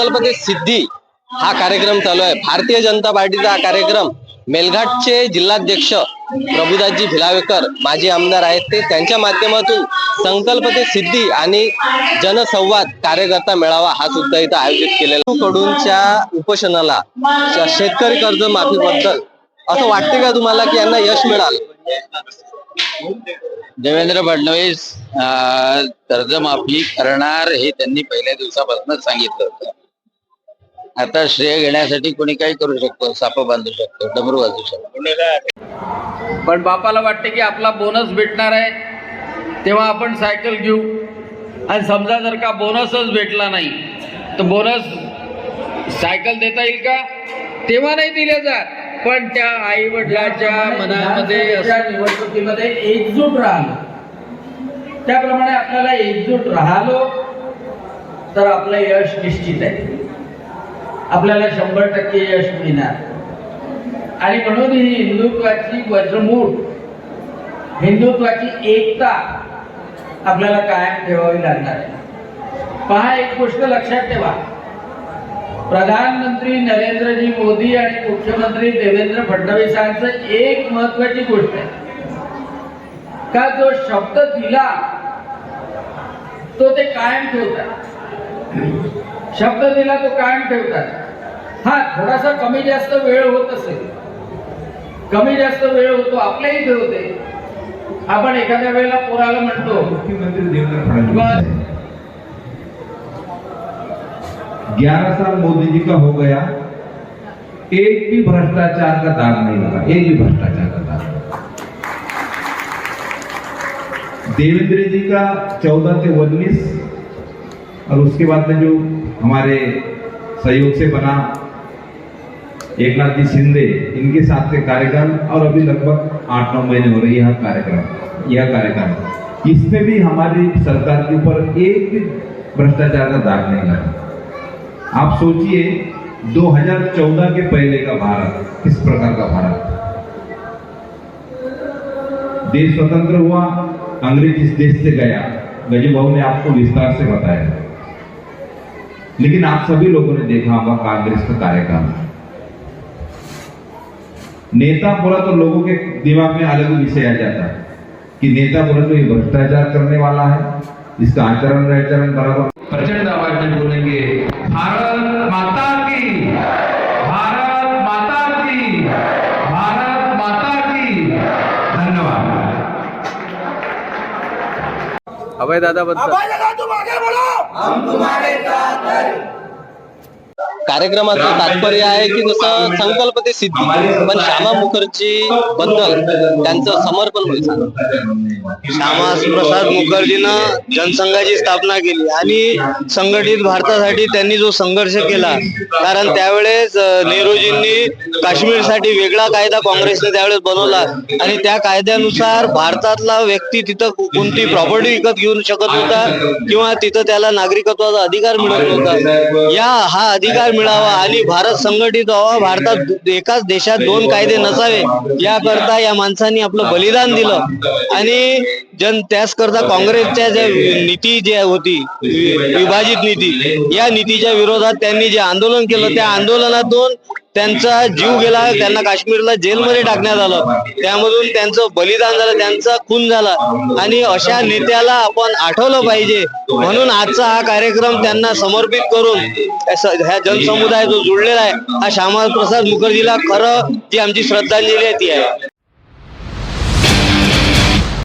संकल्प ते सिद्धी हा कार्यक्रम चालू आहे. भारतीय जनता पार्टीचा हा कार्यक्रम मेलघाटचे जिल्हाध्यक्ष प्रभुदासजी भिलावेकर माजी आमदार आहेत ते त्यांच्या माध्यमातून संकल्प ते सिद्धी आणि जनसंवाद कार्यकर्ता मेळावा हा सुद्धा इथं आयोजित केलेला कडूनच्या उपोषणाला शेतकरी कर्ज माफीबद्दल असं वाटते का तुम्हाला की यांना यश मिळालं? देवेंद्र फडणवीस कर्जमाफी करणार हे त्यांनी पहिल्या दिवसापासूनच सांगितलं होतं. आता श्रेय घेण्यासाठी कोणी काही करू शकतो साप बांधू शकतो डमरू वाजू शकतो. पण बापाला वाटते की आपला बोनस भेटणार आहे तेव्हा आपण सायकल घेऊ. आणि समजा जर का बोनसच भेटला नाही तर बोनस सायकल देता येईल का? तेव्हा नाही दिले जात. पण त्या आई वडिलाच्या मनामध्ये अशा निवडणुकीमध्ये एकजूट राहिलो त्याप्रमाणे आपल्याला एकजूट राहिलो तर आपलं यश निश्चित आहे. आपल्याला शंभर टक्के यश मिळणार. आणि म्हणून ही हिंदुत्वाची वज्रमूठ हिंदुत्वाची एकता आपल्याला कायम ठेवावी लागणार आहे. पहा एक गोष्ट लक्षात ठेवा. प्रधानमंत्री नरेंद्रजी मोदी आणि मुख्यमंत्री देवेंद्र फडणवीसांचं एक महत्वाची गोष्ट आहे. का जो शब्द दिला तो ते कायम ठेवतात. शब्द दिला तो कायम ठेवतात. हा थोडासा कमी जास्त वेळ होत असेल. कमी जास्त वेळ होतो आपल्या इथे होते. आपण एखाद्या वेळेला पोराला म्हणतो मुख्यमंत्री देवेंद्र फडणवीस. ग्यारह साल मोदी जी का हो गया? एक भी भ्रष्टाचार का दाग नहीं लगा एक भी भ्रष्टाचार का दाग देवेंद्र जी का चौदह से उन्नीस और उसके बाद में जो हमारे सहयोग से बना एक नाथ जी शिंदे, इनके साथ के कार्यकाल और अभी लगभग आठ नौ महीने हो रही है यह कार्यक्रम, यह कार्यकाल। इसमें भी हमारी सरकार के ऊपर एक भ्रष्टाचार का दाग नहीं लगा। आप सोचिए 2014 के पहले का भारत, किस प्रकार का भारत? देश स्वतंत्र हुआ, अंग्रेज़ इस देश से गया। गजू भाऊ ने आपको विस्तार से बताया। लेकिन आप सभी लोगों ने देखा होगा कांग्रेस का कार्यकाल। नेता बोला तो लोगों के दिमाग में अलग विषय आ जाता है कि नेता बोला तो ये भ्रष्टाचार करने वाला है इसका आचरण आचरण बराबर। प्रचंड आवाज में बोलेंगे भारत माता की भारत माता की भारत माता की। धन्यवाद। अभय दादाबद्दल कार्यक्रमाचं तात्पर्य आहे की जसं संकल्प ते सिद्धी पण श्यामा मुखर्जी बद्दल त्यांचं समर्पण होईल. श्यामाप्रसाद मुखर्जीनं जनसंघाची स्थापना केली आणि संघटित भारतासाठी त्यांनी जो संघर्ष केला कारण त्यावेळेस नेहरूजींनी काश्मीरसाठी वेगळा कायदा काँग्रेसने त्यावेळेस बनवला आणि त्या कायद्यानुसार भारतातला व्यक्ती तिथं कोणती प्रॉपर्टी विकत घेऊ शकत नव्हता किंवा तिथं त्याला नागरिकत्वाचा अधिकार मिळत नव्हता. या हा अधिकार मिळावा आणि भारत संघटित व्हावा. भारतात एकाच देशात दोन कायदे नसावे याकरता या माणसांनी आपलं बलिदान दिलं. आणि जन त्याच करता काँग्रेसच्या ज्या नीती जी होती विभाजित नीती या नीतीच्या विरोधात त्यांनी जे आंदोलन केलं त्या आंदोलनातून त्यांचा जीव गेला त्यांना काश्मीरला जेलमध्ये टाकण्यात आलं. त्यामधून त्यांचं बलिदान झालं त्यांचा खून झाला. आणि अशा नेत्याला आपण आठवलं पाहिजे. म्हणून आजचा हा कार्यक्रम त्यांना समर्पित करून ह्या जनसमुदाय जो जुळलेला आहे हा श्यामा प्रसाद मुखर्जीला खरं जी आमची श्रद्धांजली आहे ती आहे.